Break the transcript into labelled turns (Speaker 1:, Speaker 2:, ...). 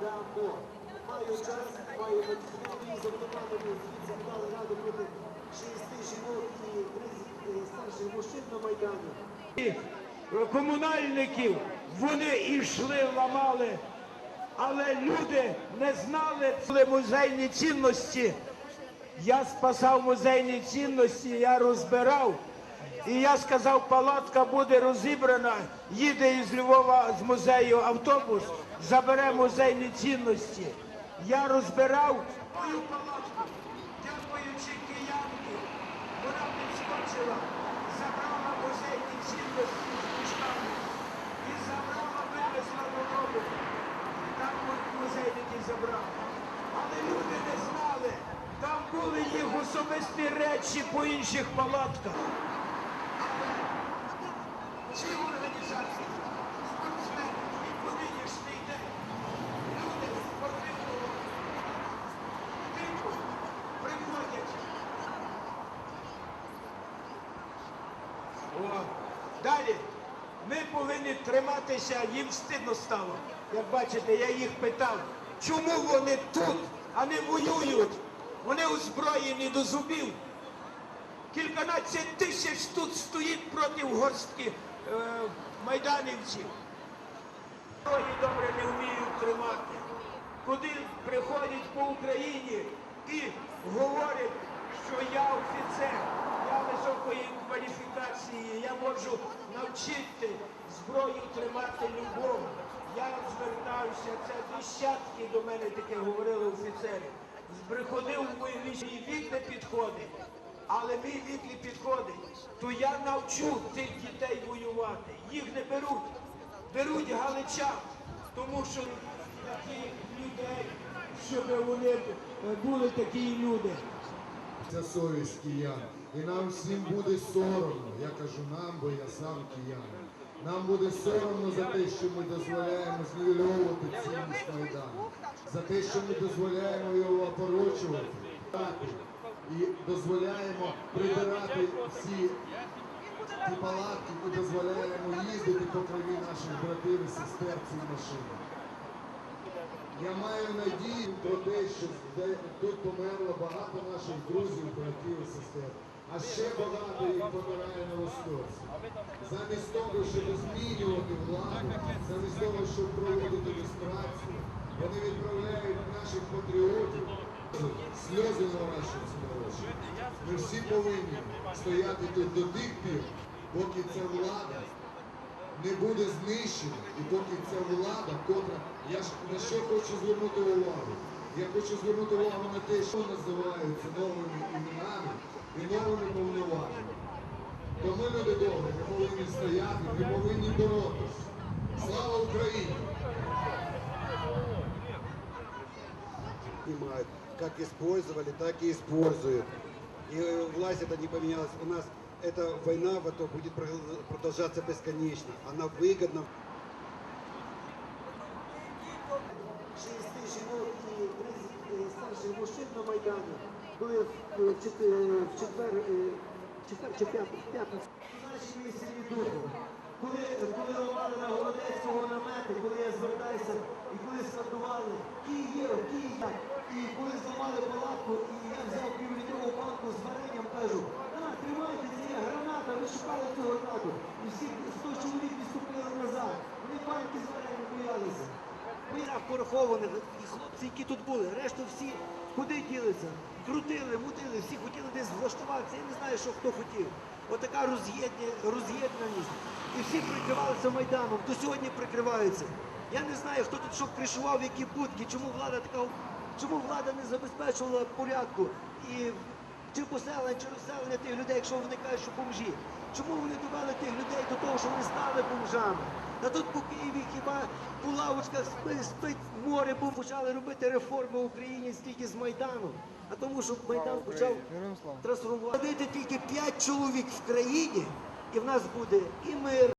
Speaker 1: дамо. Маю час, маю натхнення, запропоновані звідси дали раду 60 жінок і 30 старших мужчин на Майдані.
Speaker 2: комунальників вони йшли, ламали, але люди не знали це музейні цінності. Я спасав музейні цінності, я розбирав. І я сказав, палатка буде розібрана, їде із Львова з музею автобус, забере музейні цінності. Я розбирав мою палатку, дякуючи киянки, вона підскочила, забрала музейні цінності з мішками і забрала, вивезла додому. Там музейники забрали. Але люди не знали, там були їх особисті речі по інших палатках. Ці організації, спортсмени, і по нинішній люди спортивного приходять. Далі. Ми повинні триматися, їм стидно стало. Як бачите, я їх питав, чому вони тут, а не воюють? Вони озброєні до зубів. Кільканадцять тисяч тут стоїть проти горстки майданівців. Ноги добре не вміють тримати. Куди приходять по Україні і говорять, що я офіцер, я високої кваліфікації, я можу навчити зброю тримати любов. Я звертався, це десятки до мене таке говорили офіцери. Приходив мій мій вік не підходить, але мій вік не підходить. То я навчу цих дітей воювати. Їх не беруть, беруть галичан, тому що таких людей, щоб вони були такі люди.
Speaker 3: Це совість киян. І нам всім буде соромно. Я кажу нам, бо я сам киянин. Нам буде соромно за те, що ми дозволяємо знівельовувати цінність Майдану, за те, що ми дозволяємо його опорочувати і дозволяємо прибирати всі ті палатки і дозволяємо їздити по крові наших братів і сестер цій машині. Я маю надію про те, що тут померло багато наших друзів, братів і сестер, а ще багато їх помирає на Востоці. Замість того, щоб змінювати владу, замість того, щоб проводити люстрацію, вони відправляють наших патріотів сльози на очі. Ми всі повинні стояти тут до тих пір, поки ця влада не буде знищена, і поки ця влада, котра я ж на що хочу звернути увагу? Я хочу звернути увагу на те, що називаються новими іменами і новими повноваженнями. То ми, люди добрі, ми повинні стояти, ми повинні боротися. Слава Україні!
Speaker 4: как использовали, так и используют И э, власть это не поменялась. У нас эта война в это будет прол- продолжаться бесконечно. Она выгодна
Speaker 1: 60 жінок і 30 старших мужчин на Майдані були в, в чет- в четвер, е, четвер чи п'ятницю, в п'ятницю. Наші місцеві духу. Коли, коли ламали на Голодецького намети, коли я звертаюся, і коли скандували Київ, Київ, і коли зламали І всі 100 чоловік відступили назад. Вони банки з варенням боялися. Мира порахованих, і хлопці, які тут були, решту всі куди ділися? Крутили, мутили, всі хотіли десь влаштуватися. Я не знаю, що хто хотів. Отака роз'єднаність. І всі прикривалися Майданом, то сьогодні прикриваються. Я не знаю, хто тут що кришував, які будки, чому влада така, чому влада не забезпечувала порядку. І чи поселення, чи розселення тих людей, якщо вони кажуть, що бомжі. Чому вони довели тих людей до того, що вони стали бомжами? Та тут по Києві хіба у лавочках спить, спить море, бо почали робити реформи в Україні стільки з Майдану. А тому, що Майдан почав трансформувати. Тільки 5 чоловік в країні, і в нас буде і мир.